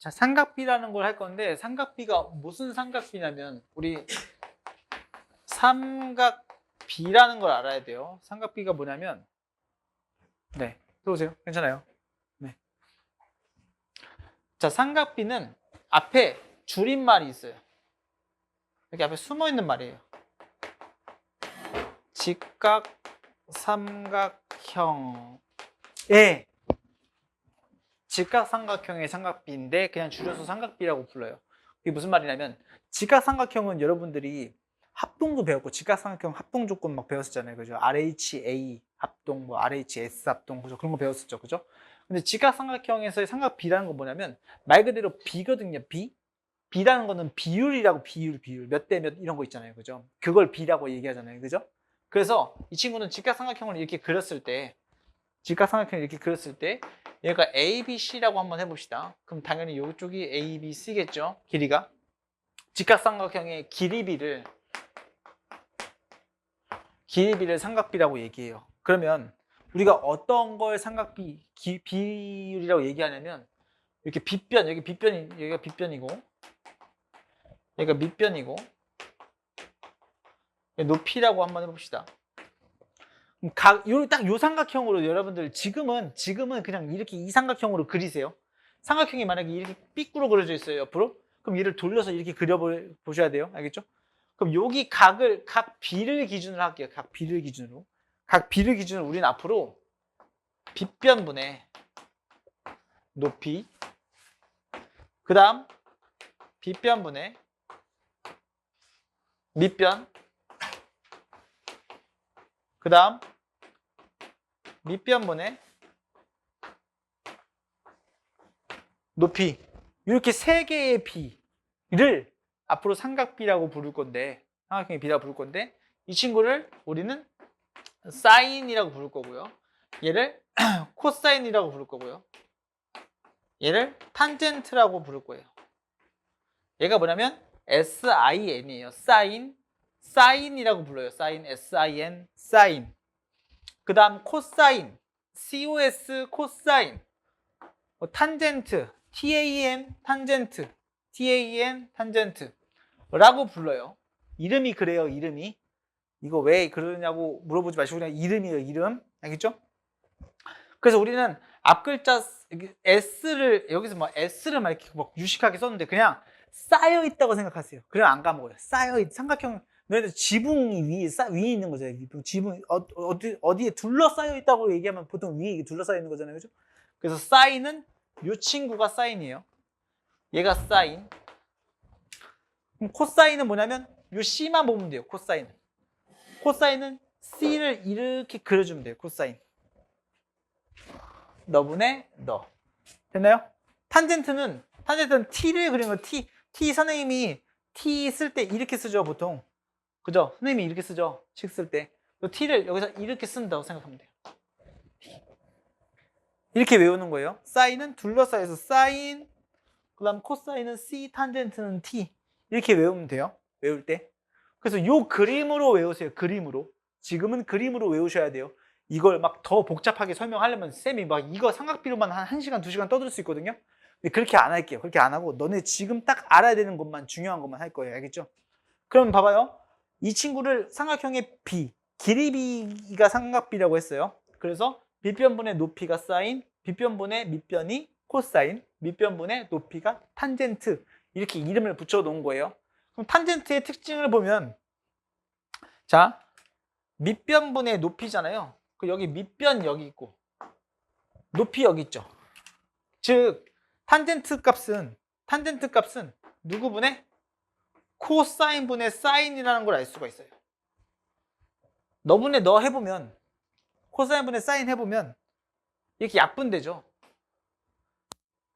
자, 삼각비라는 걸 할 건데 삼각비가 무슨 삼각비냐면 우리 삼각비라는 걸 알아야 돼요. 삼각비가 뭐냐면 네, 들어오세요. 괜찮아요. 네. 자, 삼각비는 앞에 줄임말이 있어요. 여기 앞에 숨어 있는 말이에요. 직각 삼각형. 예. 직각 삼각형의 삼각비인데 그냥 줄여서 삼각비라고 불러요. 이게 무슨 말이냐면 직각 삼각형은 여러분들이 합동도 배웠고 직각 삼각형 합동 조건 막 배웠었잖아요. 그죠? RHA 합동, 뭐 RHS 합동, 그죠? 그런 거 배웠었죠. 그죠? 근데 직각 삼각형에서의 삼각비라는 건 뭐냐면 말 그대로 비거든요. 비. 비라는 거는 비율이라고 비율, 비율. 몇 대 몇 이런 거 있잖아요. 그죠? 그걸 비라고 얘기하잖아요. 그죠? 그래서 이 친구는 직각삼각형을 이렇게 그렸을 때 직각삼각형을 이렇게 그렸을 때 얘가 A, B, C라고 한번 해봅시다. 그럼 당연히 이쪽이 A, B, C겠죠? 길이가 직각삼각형의 길이비를 길이비를 삼각비라고 얘기해요. 그러면 우리가 어떤 걸 삼각비 기- 비율이라고 얘기하냐면 이렇게 빗변 여기 빗변이 여기가 빗변이고 여기가 밑변이고 높이라고 한번 해봅시다. 그럼 각, 요, 딱 요 삼각형으로 여러분들 지금은, 지금은 그냥 이렇게 이 삼각형으로 그리세요. 삼각형이 만약에 이렇게 삐꾸로 그려져 있어요, 옆으로. 그럼 얘를 돌려서 이렇게 그려보셔야 돼요. 알겠죠? 그럼 여기 각을, 각 B를 기준으로 할게요. 각 B를 기준으로. 각 B를 기준으로 우리는 앞으로 빗변분의 높이, 그 다음 빗변분의 밑변, 그 다음 밑변분의 높이 이렇게 세 개의 비를 앞으로 삼각비라고 부를 건데 삼각형의 비라고 부를 건데 이 친구를 우리는 사인이라고 부를 거고요. 얘를 코사인이라고 부를 거고요. 얘를 탄젠트라고 부를 거예요. 얘가 뭐냐면 SIN이에요. 사인 사인이라고 불러요. 사인, S-I-N, 사인. 그 다음 코사인, C-O-S, 코사인. 뭐, 탄젠트, T-A-N, 탄젠트, T-A-N, 탄젠트. 라고 불러요. 이름이 그래요, 이름이. 이거 왜 그러냐고 물어보지 마시고 그냥 이름이에요, 이름. 알겠죠? 그래서 우리는 앞 글자 S를, 여기서 뭐 S를 막 이렇게 막 유식하게 썼는데 그냥 쌓여 있다고 생각하세요. 그럼 안 까먹어요. 쌓여 있, 삼각형, 너희들 지붕이 위에 쌓, 위에 있는 거잖아요. 지붕, 지붕 어, 어디 어디에 둘러싸여 있다고 얘기하면 보통 위에 둘러싸여 있는 거잖아요, 그죠? 그래서 사인은 이 친구가 사인이에요. 얘가 사인. 그럼 코사인은 뭐냐면 이 C만 보면 돼요. 코사인. 코사인은 C를 이렇게 그려주면 돼요. 코사인. 너분의 너. 됐나요? 탄젠트는 탄젠트는 T를 그리는 거 T. T 선생님이 T 쓸 때 이렇게 쓰죠, 보통. 그죠? 선생님이 이렇게 쓰죠. 식 쓸 때. 이 T를 여기서 이렇게 쓴다고 생각하면 돼요. 이렇게 외우는 거예요. 사인은 둘러싸여서 사인, 그 다음 코사인은 C, 탄젠트는 T. 이렇게 외우면 돼요. 외울 때. 그래서 이 그림으로 외우세요. 그림으로. 지금은 그림으로 외우셔야 돼요. 이걸 막 더 복잡하게 설명하려면 쌤이 막 이거 삼각비로만 한 1시간, 2시간 떠들 수 있거든요. 근데 그렇게 안 할게요. 그렇게 안 하고 너네 지금 딱 알아야 되는 것만 중요한 것만 할 거예요. 알겠죠? 그럼 봐봐요. 이 친구를 삼각형의 비, 길이비가 삼각비라고 했어요. 그래서 밑변분의 높이가 사인, 빗변분의 밑변이 코사인, 밑변분의 높이가 탄젠트 이렇게 이름을 붙여 놓은 거예요. 그럼 탄젠트의 특징을 보면 자 밑변분의 높이잖아요. 그 여기 밑변 여기 있고 높이 여기 있죠. 즉 탄젠트 값은 탄젠트 값은 누구분의 코사인 분의 사인이라는 걸 알 수가 있어요. 너분의 너 해보면 코사인 분의 사인 해보면 이렇게 약분되죠.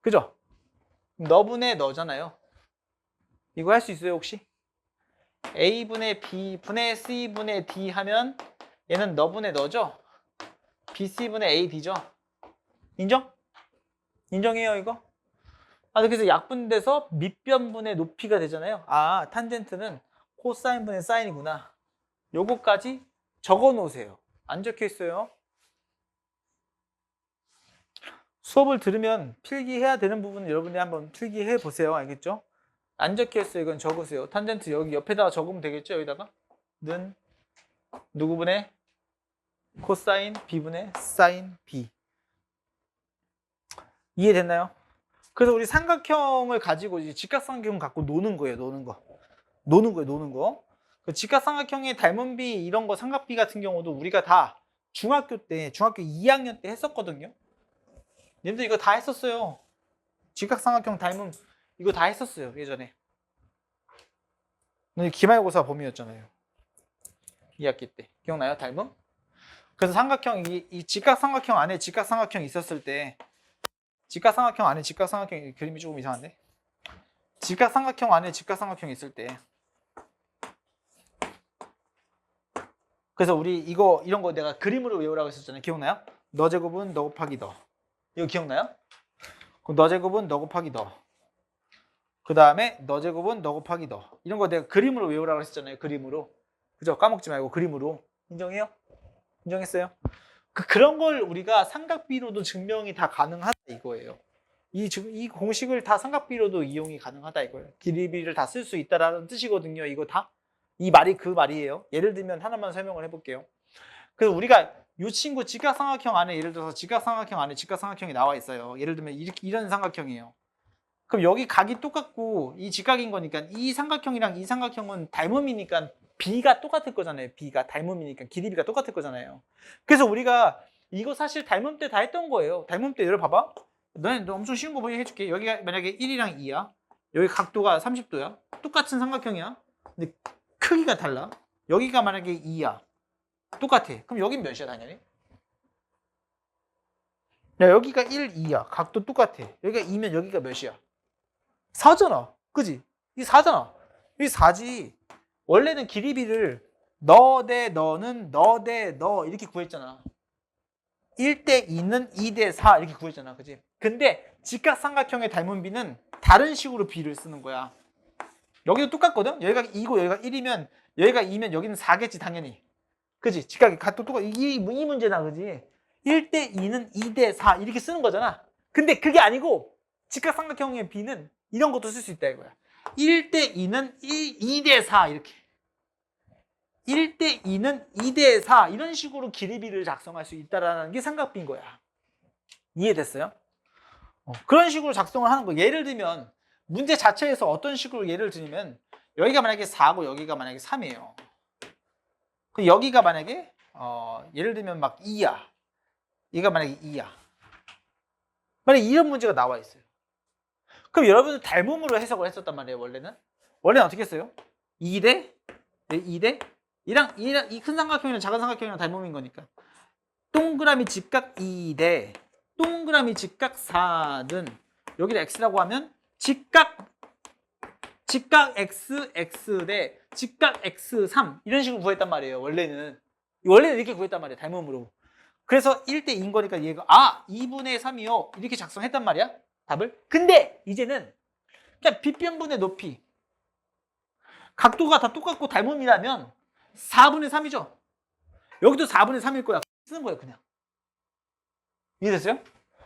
그죠? 너분의 너잖아요. 이거 할 수 있어요 혹시? A분의 B 분의 C분의 D 하면 얘는 너분의 너죠? BC분의 AD죠? 인정? 인정해요 이거? 아, 그래서 약분돼서 밑변분의 높이가 되잖아요. 아, 탄젠트는 코사인분의 사인이구나. 요거까지 적어 놓으세요. 안 적혀 있어요. 수업을 들으면 필기해야 되는 부분은 여러분들이 한번 필기해 보세요. 알겠죠? 안 적혀 있어요. 이건 적으세요. 탄젠트 여기 옆에다가 적으면 되겠죠? 여기다가 는 누구분의 코사인 b분의 사인 b 이해됐나요? 그래서 우리 삼각형을 가지고 이제 직각삼각형 갖고 노는 거예요. 노는 거. 노는 거예요. 노는 거. 그 직각삼각형의 닮은비 이런 거 삼각비 같은 경우도 우리가 다 중학교 때 중학교 2학년 때 했었거든요. 님들 이거 다 했었어요. 직각삼각형 닮은 이거 다 했었어요. 예전에. 기말고사 범위였잖아요. 2학기 때. 기억나요? 닮음? 그래서 삼각형 이, 이 직각삼각형 안에 직각삼각형 있었을 때 직각삼각형 안에 직각삼각형 그림이 조금 이상한데 직각삼각형 안에 직각삼각형 있을 때 그래서 우리 이거 이런 거 내가 그림으로 외우라고 했었잖아요 기억나요? 너 제곱은 너 곱하기 너 이거 기억나요? 그럼 너 제곱은 너 곱하기 너그 다음에 너 제곱은 너 곱하기 너 이런 거 내가 그림으로 외우라고 했었잖아요 그림으로 그죠? 까먹지 말고 그림으로 인정해요? 인정했어요? 그, 그런 걸 우리가 삼각비로도 증명이 다 가능하다 이거예요. 이, 증- 이 공식을 다 삼각비로도 이용이 가능하다 이거예요. 길이비를 다 쓸 수 있다라는 뜻이거든요. 이거 다. 이 말이 그 말이에요. 예를 들면 하나만 설명을 해볼게요. 그래서 우리가 이 친구 직각삼각형 안에 예를 들어서 직각삼각형 안에 직각삼각형이 나와 있어요. 예를 들면 이렇게, 이런 삼각형이에요. 그럼 여기 각이 똑같고 이 직각인 거니까 이 삼각형이랑 이 삼각형은 닮음이니까 B가 똑같을 거잖아요. B가 닮음이니까 길이비가 똑같을 거잖아요. 그래서 우리가 이거 사실 닮음 때 다 했던 거예요. 닮음 때 예를 봐봐. 너네 너 엄청 쉬운 거 보게 해줄게. 여기가 만약에 1이랑 2야. 여기 각도가 30도야. 똑같은 삼각형이야. 근데 크기가 달라. 여기가 만약에 2야. 똑같아. 그럼 여긴 몇이야 당연히? 야 여기가 1, 2야. 각도 똑같아. 여기가 2면 여기가 몇이야? 4잖아. 그지? 이게 4잖아. 이게 4지. 원래는 길이비를 너 대 너는 너 대 너 이렇게 구했잖아. 1대 2는 2대 4 이렇게 구했잖아. 그지? 근데 직각삼각형의 닮은 비는 다른 식으로 비를 쓰는 거야. 여기도 똑같거든? 여기가 2고 여기가 1이면 여기가 2면 여기는 4겠지 당연히. 그지? 직각이 각도 똑같 이, 이 문제다. 그지? 1대 2는 2대 4 이렇게 쓰는 거잖아. 근데 그게 아니고 직각삼각형의 비는 이런 것도 쓸 수 있다 이거야. 1대 2는 1, 2대 4 이렇게. 1대 2는 2대 4 이런 식으로 길이비를 작성할 수 있다라는 게 삼각비인 거야. 이해됐어요? 어, 그런 식으로 작성을 하는 거. 예를 들면 문제 자체에서 어떤 식으로 예를 들면 여기가 만약에 4고 여기가 만약에 3이에요. 그 여기가 만약에 어, 예를 들면 막 2야. 얘가 만약에 2야. 만약에 이런 문제가 나와 있어요 그럼 여러분은 닮음으로 해석을 했었단 말이에요, 원래는. 원래는 어떻게 했어요? 2대, 2대, 이랑, 이랑, 이 큰 삼각형이랑 작은 삼각형이랑 닮음인 거니까. 동그라미 직각 2대, 동그라미 직각 4는, 여기를 x라고 하면, 직각, 직각 x, x 대 직각 x, 3. 이런 식으로 구했단 말이에요, 원래는. 원래는 이렇게 구했단 말이에요, 닮음으로. 그래서 1대 2인 거니까 얘가, 아, 2분의 3이요. 이렇게 작성했단 말이야. 답을. 근데 이제는 그냥 빗변분의 높이 각도가 다 똑같고 닮음이라면 4분의 3이죠. 여기도 4분의 3일 거야. 쓰는 거예요, 그냥. 이해됐어요?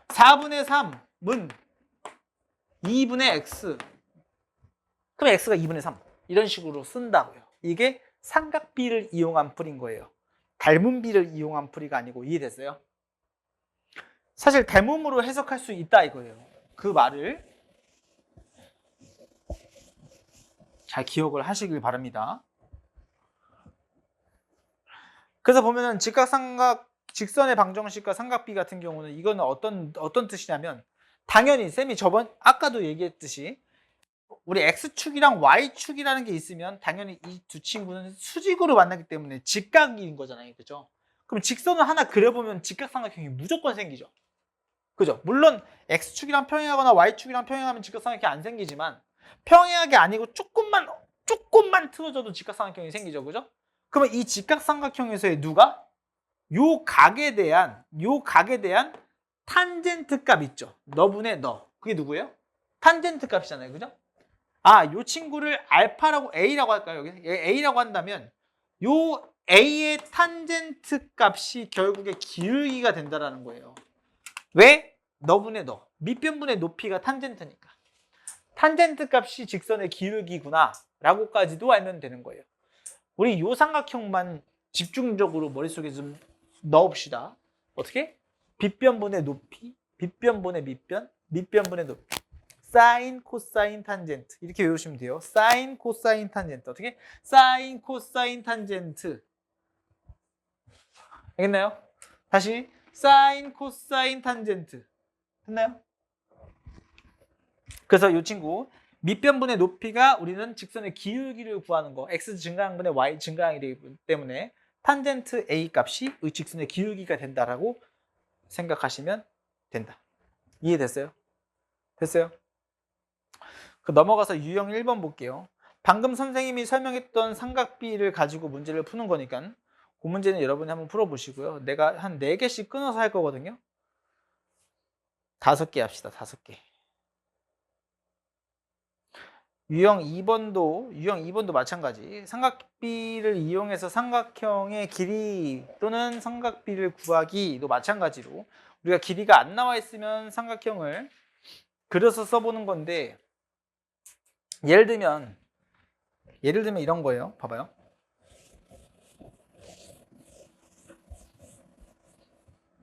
4분의 3은 2분의 x. 그럼 x가 2분의 3. 이런 식으로 쓴다고요. 이게 삼각비를 이용한 풀인 거예요. 닮음비를 이용한 풀이가 아니고 이해됐어요? 사실 닮음으로 해석할 수 있다 이거예요. 그 말을 잘 기억을 하시길 바랍니다. 그래서 보면은 직각삼각 직선의 방정식과 삼각비 같은 경우는 이거는 어떤 어떤 뜻이냐면 당연히 쌤이 저번 아까도 얘기했듯이 우리 x축이랑 y축이라는 게 있으면 당연히 이 두 친구는 수직으로 만나기 때문에 직각인 거잖아요. 그죠? 그럼 직선을 하나 그려보면 직각삼각형이 무조건 생기죠. 그죠? 물론 x축이랑 평행하거나 y축이랑 평행하면 직각삼각형이 안 생기지만 평행하게 아니고 조금만 조금만 틀어져도 직각삼각형이 생기죠. 그죠? 그러면 이 직각삼각형에서의 누가 요 각에 대한 요 각에 대한 탄젠트 값 있죠. 너분의 너. 그게 누구예요? 탄젠트 값이잖아요. 그죠? 아, 요 친구를 알파라고 A라고 할까요? 여기 A라고 한다면 요 A의 탄젠트 값이 결국에 기울기가 된다라는 거예요. 왜? 너분의 너. 밑변분의 높이가 탄젠트니까. 탄젠트 값이 직선의 기울기구나 라고까지도 알면 되는 거예요. 우리 요 삼각형만 집중적으로 머릿속에 좀 넣읍시다. 어떻게? 빗변분의 높이, 빗변분의 밑변, 밑변분의 높이. 사인, 코사인, 탄젠트. 이렇게 외우시면 돼요. 사인, 코사인, 탄젠트. 어떻게? 사인, 코사인, 탄젠트. 알겠나요? 다시 사인, 코사인, 탄젠트. 됐나요? 그래서 이 친구 밑변분의 높이가 우리는 직선의 기울기를 구하는 거 x 증가항분의 y 증가항이기 때문에 탄젠트 a 값이 의 직선의 기울기가 된다라고 생각하시면 된다. 이해됐어요? 됐어요? 그 넘어가서 유형 1번 볼게요. 방금 선생님이 설명했던 삼각비를 가지고 문제를 푸는 거니까 그 문제는 여러분이 한번 풀어보시고요. 내가 한 4개씩 끊어서 할 거거든요. 다섯 개 합시다. 다섯 개. 유형 2번도 유형 2번도 마찬가지. 삼각비를 이용해서 삼각형의 길이 또는 삼각비를 구하기도 마찬가지로 우리가 길이가 안 나와 있으면 삼각형을 그려서 써보는 건데 예를 들면 예를 들면 이런 거예요. 봐봐요.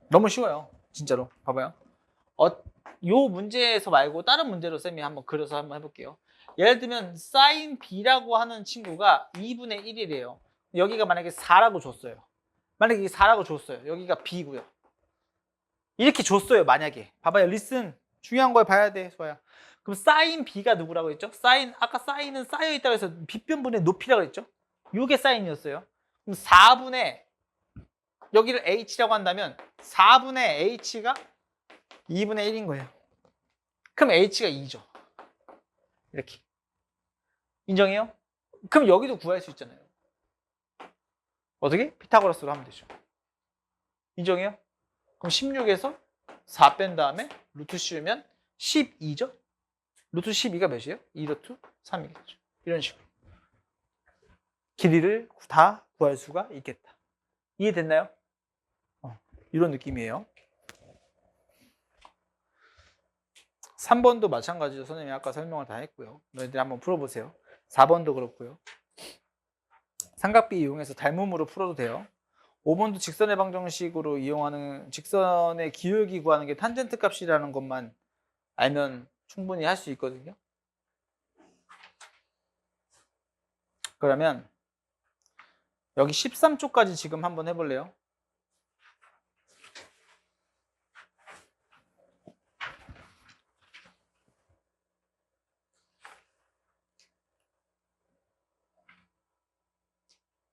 너무 쉬워요. 진짜로. 봐봐요. 어, 요 문제에서 말고 다른 문제로 쌤이 한번 그려서 한번 해볼게요. 예를 들면 사인 b라고 하는 친구가 2분의 1이래요. 여기가 만약에 4라고 줬어요. 만약에 이게 4라고 줬어요. 여기가 b고요. 이렇게 줬어요. 만약에. 봐봐요. 리슨 중요한 걸 봐야 돼. 소아야. 그럼 사인 b가 누구라고 했죠? 사인 아까 사인은 쌓여 있다고 해서 빗변분의 높이라고 했죠? 이게 사인이었어요. 그럼 4분의 여기를 h라고 한다면 4분의 h가 2분의 1인 거예요. 그럼 h가 2죠. 이렇게. 인정해요? 그럼 여기도 구할 수 있잖아요. 어떻게? 피타고라스로 하면 되죠. 인정해요? 그럼 16에서 4 뺀 다음에 루트 씌우면 12죠? 루트 12가 몇이에요? 2 루트 3이겠죠. 이런 식으로. 길이를 다 구할 수가 있겠다. 이해됐나요? 어, 이런 느낌이에요. 3번도 마찬가지로 선생님이 아까 설명을 다 했고요. 너희들 한번 풀어보세요. 4번도 그렇고요. 삼각비 이용해서 닮음으로 풀어도 돼요. 5번도 직선의 방정식으로 이용하는 직선의 기울기 구하는 게 탄젠트 값이라는 것만 알면 충분히 할 수 있거든요. 그러면 여기 13쪽까지 지금 한번 해볼래요?